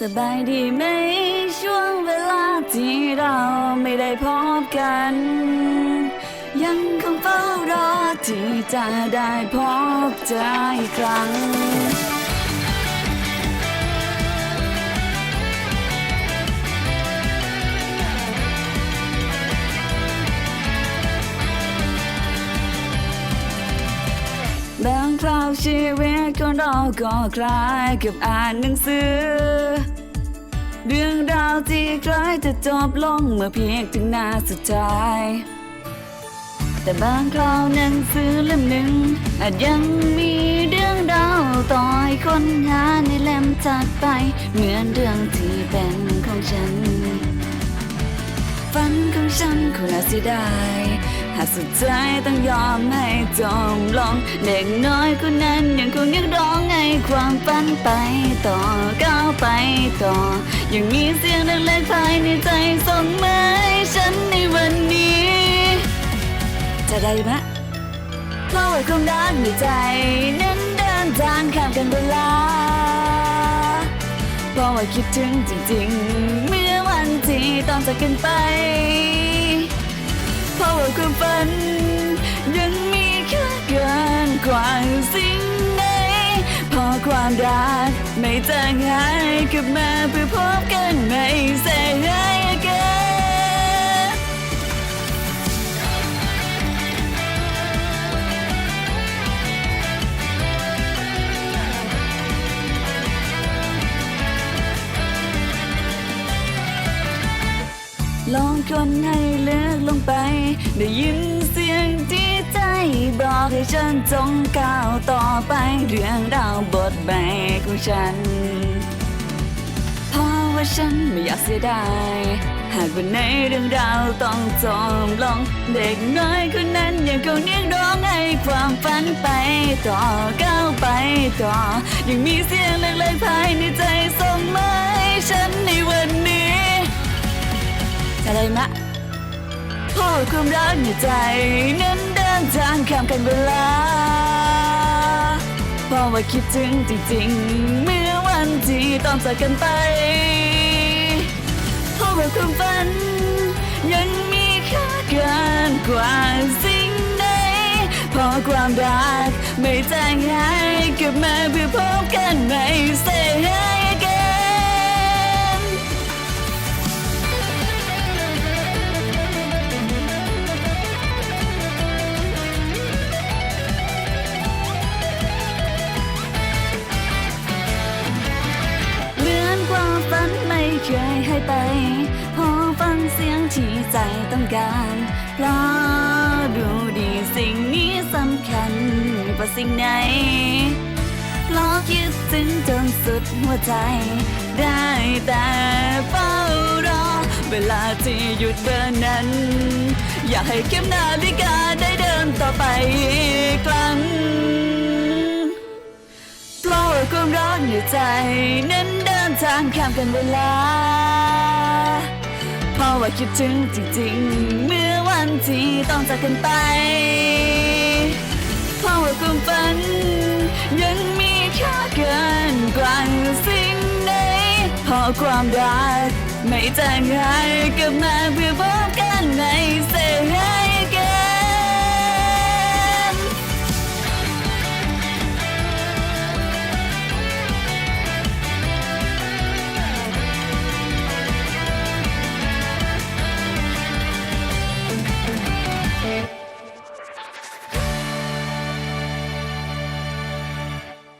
สบายดีไหมช่วงเวลาที่เราไม่ได้พบกัน ยังคงเฝ้ารอที่จะได้พบเจออีกครั้ง คราวชีวิตของเราก็คล้ายกับอ่านหนังสือ เรื่องราวที่ใกล้จะจบลงเมื่อเพียงถึงหน้าสุดท้าย แต่บางคราวหนังสือเล่มหนึ่ง อาจยังมีเรื่องราวต่อให้คนหาในเล่มถัดไป เหมือนเรื่องที่เป็นของฉันฝันของฉันคงน่าเสียดาย หากสุดท้ายต้องยอมให้จมลง เด็กน้อยคนนั้นยังคงเรียกร้องให้ความฝันไปต่อก้าวไปต่อ ยังมีเสียงเล็กๆภายในใจส่งมาให้ฉันในวันนี้ จะได้ไหมเพราะว่าความรักในใจ นั้นเดินทางข้ามกันเวลาเพราะว่าคิดถึงจริงๆ เมื่อวันที่ต้องจากกันไป ว่าความฝัน ยังมีค่าเกินกว่าสิ่งใดเพราะความรักไม่จางหายกลับมาเพื่อพบกันไม่เสียหาย ลองคนให้เลือกลงไป ได้ยินเสียงที่ใจ บอกให้ฉันจงก้าวต่อไป เรื่องราวบทใหม่ของฉัน เพราะว่าฉันไม่อยากเสียดายหากวันไหนเรื่องราวต้องจมลง เด็กน้อยคนนั้นยังคงเรียกร้องให้ความฝันไปต่อก้าวไปต่อ ยังมีเสียงเล็กๆภายในใจส่งมาให้ฉัน อะไรมะเพราะว่าความรักในใจนั้นเดินทางข้ามกันเวลาพราะว่าคิดถึงจริงๆเมื่อวันที่ต้องจากกันไปพอว่าความฝัน ยังมีค่าเกินกว่าสิ่งใดเพราะความรักไม่จางหายกลับมาเพื่อพบกันไม่เสีย ใจต้องการเพราะดูดีสิ่งนี้สำคัญกว่าสิ่งไหนเพราะคิดถึงจนสุดหัวใจ ได้แต่เฝ้ารอ เวลาที่หยุดเดินนั้น อยากให้เข็มนาฬิกาได้เดินต่อไปอีกครั้งเพราะความรักในใจ นั้นเดินทางข้ามกันเวลา ว่าคิดถึงจริงๆ เมื่อวันที่ต้องจากกันไป เพราะว่าความฝัน ยังมีค่าเกินกว่าสิ่งใดเพราะความรักไม่จางหายกับมาเพื่อพบกัน